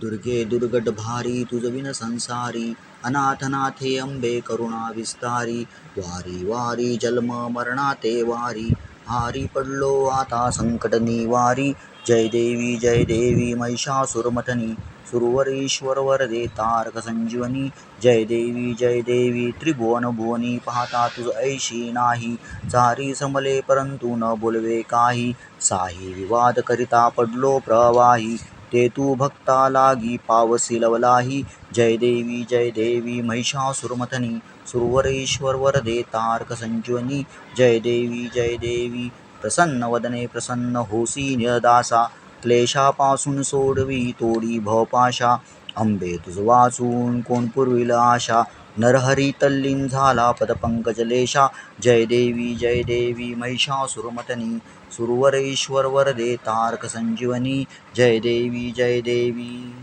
दुर्गे दुर्गट भारी तुझविन संसारी अनाथनाथे अंबे करुणा विस्तारी वारी वारी जन्म मरणाते वारी हारी पडलो आता संकट निवारी जय देवी जय देवी महिषासुरमथनी सुरवरेश्वर वरदे तारक संजीवनी जय देवी जय देवी त्रिभुवन भुवनी पाहता तुझ ऐशी नाही चारी समले परंतु न बोलवे काही साही विवाद करिता पडलो प्रवाही ते तू भक्ता लागी पावसी लवलाही जय देवी जय देवी महिषासुरमथनी सुरवरेश्वर वरदे तारक संजीवनी जय देवी जय देवी प्रसन्न वदने प्रसन्न होसी निरदासा. क्लेशापासून सोडवी तोडी भवपाशा. अंबे तुझ वाचून कोण पुरविल आशा. नरहरी तल्लीन झाला पदपंकजलेशा जय देवी जय देवी सुरवरेश्वर वरदे तारक संजीवनी जय देवी जय देवी।